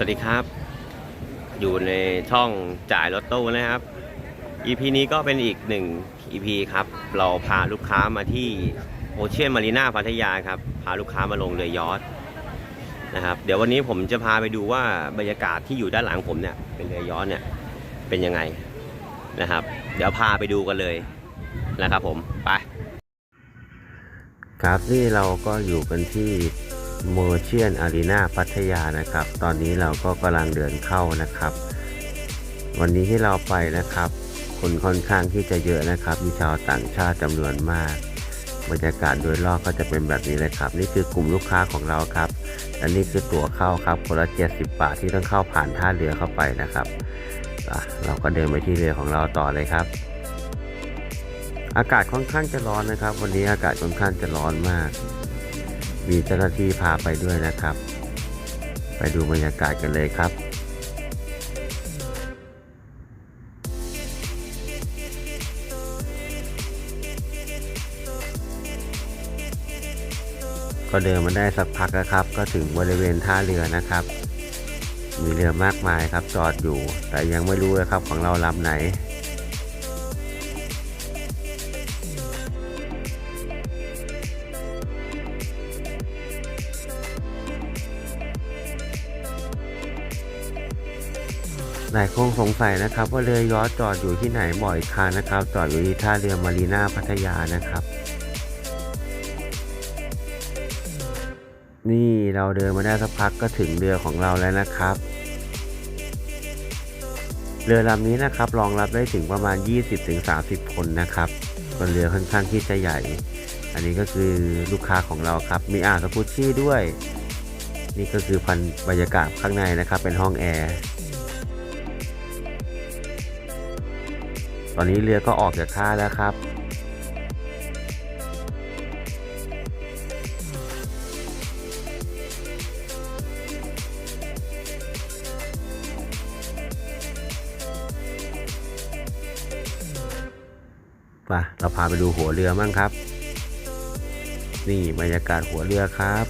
สวัสดีครับ อยู่ในช่องจ่ายรถตู้นะครับ EP นี้ก็เป็นอีกหนึ่ง EP ครับ เราพาลูกค้ามาที่โอเชียนมารีนาพัทยาครับ พาลูกค้ามาลงเรือยอทนะครับ เดี๋ยววันนี้ผมจะพาไปดูว่าบรรยากาศที่อยู่ด้านหลังผมเนี่ยเป็นเรือยอทเนี่ยเป็นยังไงนะครับ เดี๋ยวพาไปดูกันเลยนะครับผมไป ครับนี่เราก็อยู่กันที่ โมเชียนอารีนาพัทยานะครับ ตอนนี้เราก็กำลังเดินเข้านะครับ วันนี้ที่เราไปนะครับ คนค่อนข้างที่จะเยอะนะครับ มีชาวต่างชาติจำนวนมาก บรรยากาศโดยรอบก็จะเป็นแบบนี้เลยครับ นี่คือกลุ่มลูกค้าของเราครับและนี่คือตั๋วเข้าครับคนละ70 บาทที่ต้องเข้าผ่านท่าเรือเข้าไปนะครับเราก็เดินไปที่เรือของเราต่อเลยครับ อากาศค่อนข้างจะร้อนนะครับ วันนี้อากาศค่อนข้างจะร้อนมาก มีเจ้าหน้าที่พาไปด้วยนะครับ ไปดูบรรยากาศกันเลยครับก็เดินมาได้สักพักแล้วครับ ก็ถึงบริเวณท่าเรือนะครับ มีเรือมากมายครับจอดอยู่ แต่ยังไม่รู้เลยครับของเราลำไหน หลายคนสงสัยนะครับ ว่าเรือยอชจอดอยู่ที่ไหนบ่อยคันนะครับ จอดอยู่ที่ท่าเรือมารีนาพัทยานะครับ นี่เราเดินมาได้สักพักก็ถึงเรือของเราแล้วนะครับ เรือลำนี้นะครับรองรับได้ถึงประมาณ 20-30 คนนะครับเป็นเรือค่อนข้างที่จะใหญ่ อันนี้ก็คือลูกค้าของเราครับ มีอ่างสกุชชี่ด้วย นี่ก็คือพันบรรยากาศข้างในนะครับ เป็นห้องแอร์ ตอนนี้เรือก็ออกจากท่าแล้วครับ ไป เราพาไปดูหัวเรือมั่งครับ นี่บรรยากาศหัวเรือครับ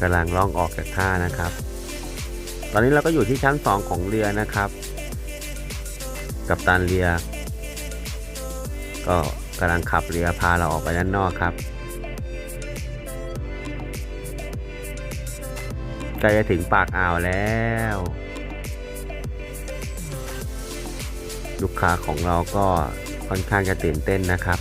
กำลังล่องออกจากท่านะครับ ตอนนี้เราก็อยู่ที่ชั้น 2 ของเรือนะครับ กับตันเรือ ก็กำลังขับเรือพาเราออกไปด้านนอกครับใกล้จะถึงปากอ่าวแล้ว ลูกค้าของเราก็ค่อนข้างจะตื่นเต้นนะครับ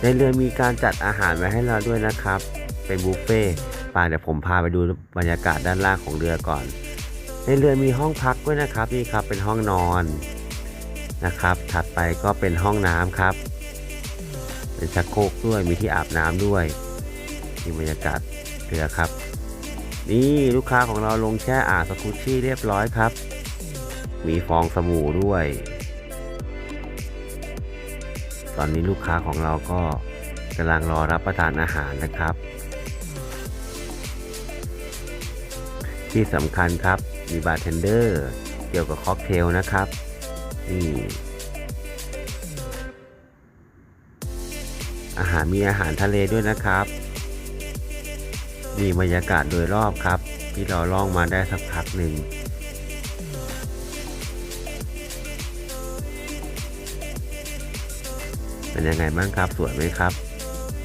ในเรือมีการจัดอาหารไว้ให้เราด้วยนะครับ เป็นบุฟเฟ่ต์ไป่าเดี๋ยวผมพาไปดูบรรยากาศด้านล่างของเรือก่อน ในเรือมีห้องพักด้วยนะครับนี่ครับเป็นห้องนอน นะครับ ถัดไปก็เป็นห้องน้ำครับ เป็นชักโครกด้วยมีที่อาบน้ำด้วยนี่บรรยากาศเรือครับ นี่ลูกค้าของเราลงแช่อ่างสกูชี่เรียบร้อยครับ มีฟองสบู่ด้วย ตอนนี้ลูกค้าของเราก็กำลังรอรับประทานอาหารนะครับ ที่สำคัญครับมีบาร์เทนเดอร์เกี่ยวกับค็อกเทลนะครับ อาหารมีอาหารทะเลด้วยนะครับ นี่บรรยากาศโดยรอบครับ ที่เราล่องมาได้สักพักหนึ่งเป็นยังไงบ้างครับสวยไหมครับ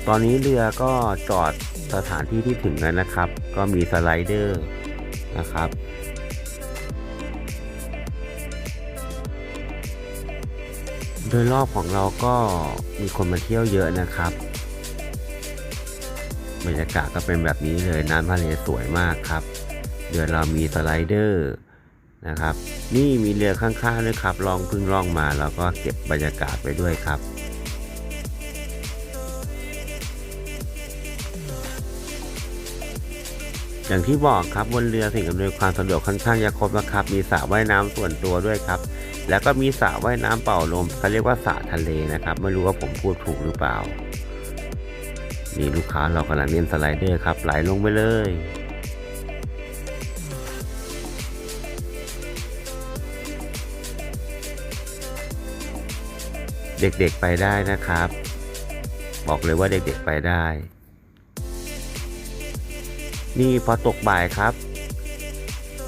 ตอนนี้เรือก็จอดสถานที่ที่ถึงแล้วนะครับ ก็มีสไลเดอร์นะครับ โดยรอบของเราก็มีคนมาเที่ยวเยอะนะครับ บรรยากาศก็เป็นแบบนี้เลยน้ำทะเลสวยมากครับเรือนเรามีสไลเดอร์นะครับ นี่มีเรือข้างๆด้วยครับลองพึ่งล่องมาแล้วก็เก็บบรรยากาศไปด้วยครับอย่างที่บอกครับบนเรือสิ่งอำนวยความสะดวกค่อนข้างจะครบนะครับ มีสระว่ายน้ำส่วนตัวด้วยครับ แล้วก็มีสระว่ายน้ำเป่าลมเขาเรียกว่าสระทะเลนะครับ ไม่รู้ว่าผมพูดถูกหรือเปล่านี่ลูกค้าเรากำลังเล่นสไลเดอร์ครับไหลลงไปเลย เด็กๆไปได้นะครับ บอกเลยว่าเด็กๆไปได้ นี่พอตกบ่ายครับ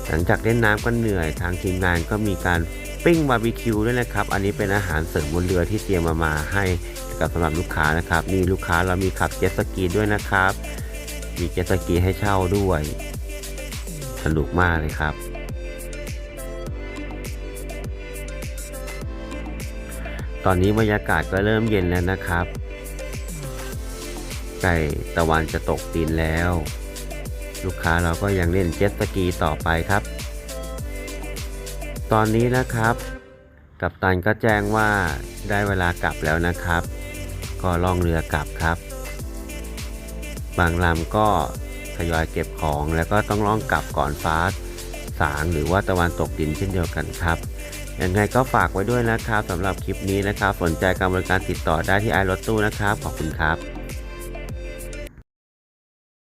หลังจากเล่นน้ำกันเหนื่อยทางทีมงานก็มีการ ปิ้งบาร์บีคิวด้วยนะครับ อันนี้เป็นอาหารเสริมบนเรือที่เตรียมมามาให้กับสำหรับลูกค้านะครับนี่ลูกค้าเรามีขับเจ็ตสกีด้วยนะครับ มีเจ็ตสกีให้เช่าด้วย สนุกมากเลยครับ ตอนนี้บรรยากาศก็เริ่มเย็นแล้วนะครับใกล้ตะวันจะตกดินแล้ว ลูกค้าเราก็ยังเล่นเจ็ตสกีต่อไปครับ ตอนนี้นะครับ กัปตันก็แจ้งว่าได้เวลากลับแล้วนะครับ ก็ล่องเรือกลับครับ บางลำก็ทยอยเก็บของแล้วก็ต้องล่องกลับก่อนฟ้าสางหรือว่าตะวันตกดินเช่นเดียวกันครับยังไงก็ฝากไว้ด้วยนะครับสำหรับคลิปนี้นะครับ สนใจการบริการติดต่อได้ที่ไอรถตู้นะครับ ขอบคุณครับ